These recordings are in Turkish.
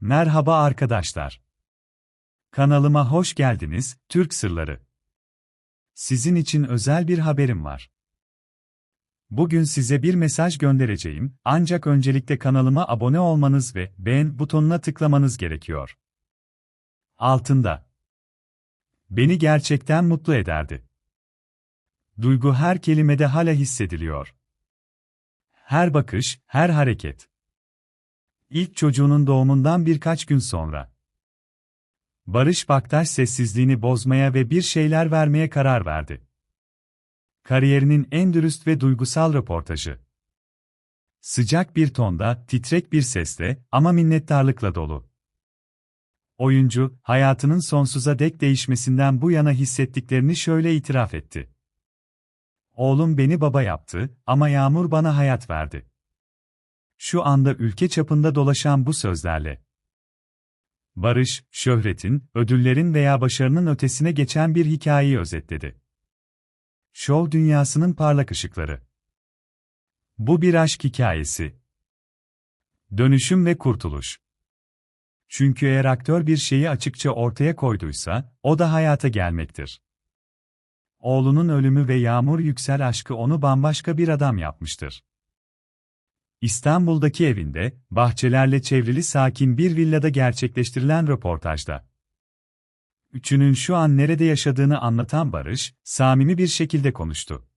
Merhaba arkadaşlar. Kanalıma hoş geldiniz, Türk Sırları. Sizin için özel bir haberim var. Bugün size bir mesaj göndereceğim, ancak öncelikle kanalıma abone olmanız ve beğen butonuna tıklamanız gerekiyor. Altında. Beni gerçekten mutlu ederdi. Duygu her kelimede hala hissediliyor. Her bakış, her hareket. İlk çocuğunun doğumundan birkaç gün sonra. Barış Baktaş sessizliğini bozmaya ve bir şeyler vermeye karar verdi. Kariyerinin en dürüst ve duygusal röportajı. Sıcak bir tonda, titrek bir sesle ama minnettarlıkla dolu. Oyuncu, hayatının sonsuza dek değişmesinden bu yana hissettiklerini şöyle itiraf etti. Oğlum beni baba yaptı ama Yağmur bana hayat verdi. Şu anda ülke çapında dolaşan bu sözlerle. Barış, şöhretin, ödüllerin veya başarının ötesine geçen bir hikayeyi özetledi. Şov dünyasının parlak ışıkları. Bu bir aşk hikayesi. Dönüşüm ve kurtuluş. Çünkü eğer aktör bir şeyi açıkça ortaya koyduysa, o da hayata gelmektir. Oğlunun ölümü ve Yağmur Yüksel aşkı onu bambaşka bir adam yapmıştır. İstanbul'daki evinde, bahçelerle çevrili sakin bir villada gerçekleştirilen röportajda. Üçünün şu an nerede yaşadığını anlatan Barış, samimi bir şekilde konuştu.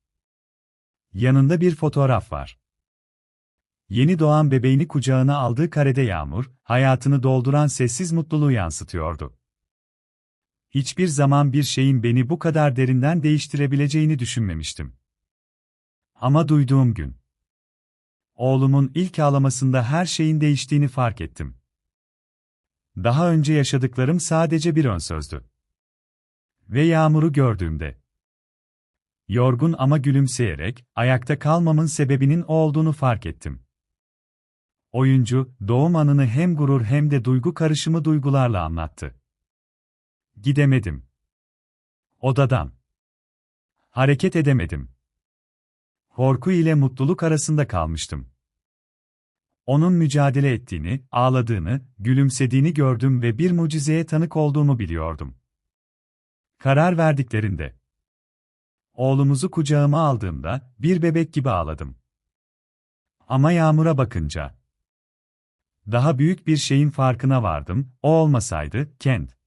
Yanında bir fotoğraf var. Yeni doğan bebeğini kucağına aldığı karede Yağmur, hayatını dolduran sessiz mutluluğu yansıtıyordu. Hiçbir zaman bir şeyin beni bu kadar derinden değiştirebileceğini düşünmemiştim. Ama duyduğum gün Oğlumun ilk ağlamasında her şeyin değiştiğini fark ettim. Daha önce yaşadıklarım sadece bir ön sözdü. Ve yağmuru gördüğümde yorgun ama gülümseyerek ayakta kalmamın sebebinin o olduğunu fark ettim. Oyuncu, doğum anını hem gurur hem de duygu karışımı duygularla anlattı. Gidemedim. Odadan. Hareket edemedim. Korku ile mutluluk arasında kalmıştım. Onun mücadele ettiğini, ağladığını, gülümsediğini gördüm ve bir mucizeye tanık olduğumu biliyordum. Karar verdiklerinde. Oğlumuzu kucağıma aldığımda, bir bebek gibi ağladım. Ama yağmura bakınca. Daha büyük bir şeyin farkına vardım, o olmasaydı, Kent.